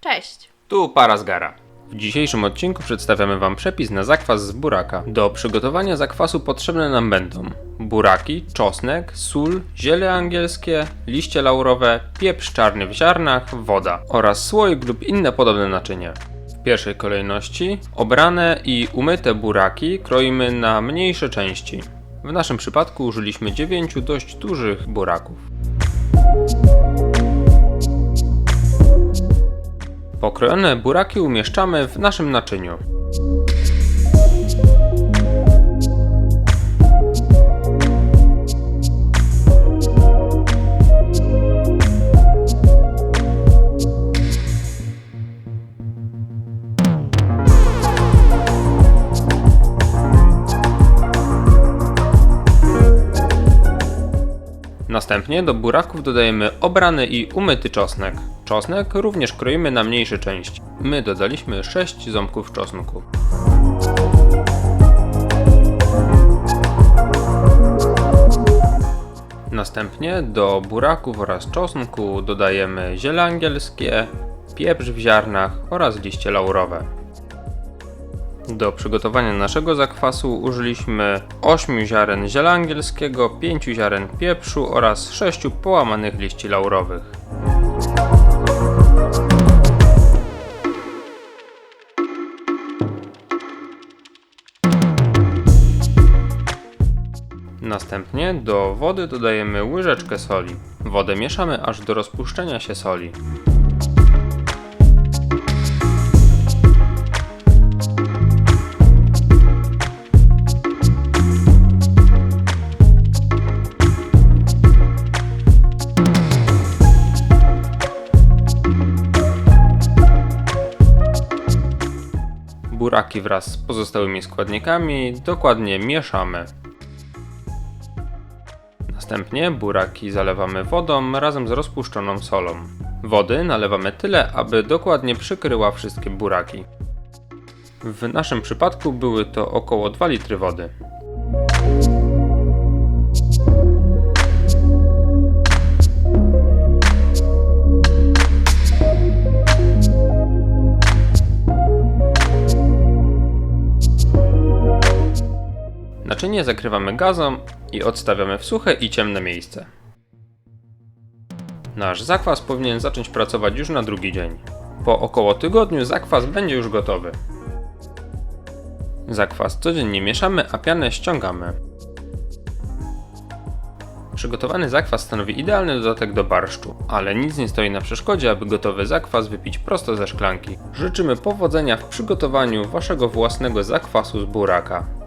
Cześć! Tu Parazgara. W dzisiejszym odcinku przedstawiamy Wam przepis na zakwas z buraka. Do przygotowania zakwasu potrzebne nam będą buraki, czosnek, sól, ziele angielskie, liście laurowe, pieprz czarny w ziarnach, woda oraz słoik lub inne podobne naczynie. W pierwszej kolejności obrane i umyte buraki kroimy na mniejsze części. W naszym przypadku użyliśmy 9 dość dużych buraków. Pokrojone buraki umieszczamy w naszym naczyniu. Następnie do buraków dodajemy obrany i umyty czosnek. Czosnek również kroimy na mniejsze części. My dodaliśmy 6 ząbków czosnku. Następnie do buraków oraz czosnku dodajemy ziele angielskie, pieprz w ziarnach oraz liście laurowe. Do przygotowania naszego zakwasu użyliśmy 8 ziaren ziela angielskiego, 5 ziaren pieprzu oraz 6 połamanych liści laurowych. Następnie do wody dodajemy łyżeczkę soli. Wodę mieszamy aż do rozpuszczenia się soli. Buraki wraz z pozostałymi składnikami dokładnie mieszamy. Następnie buraki zalewamy wodą razem z rozpuszczoną solą. Wody nalewamy tyle, aby dokładnie przykryła wszystkie buraki. W naszym przypadku były to około 2 litry wody. Naczynie zakrywamy gazą i odstawiamy w suche i ciemne miejsce. Nasz zakwas powinien zacząć pracować już na drugi dzień. Po około tygodniu zakwas będzie już gotowy. Zakwas codziennie mieszamy, a pianę ściągamy. Przygotowany zakwas stanowi idealny dodatek do barszczu, ale nic nie stoi na przeszkodzie, aby gotowy zakwas wypić prosto ze szklanki. Życzymy powodzenia w przygotowaniu waszego własnego zakwasu z buraka.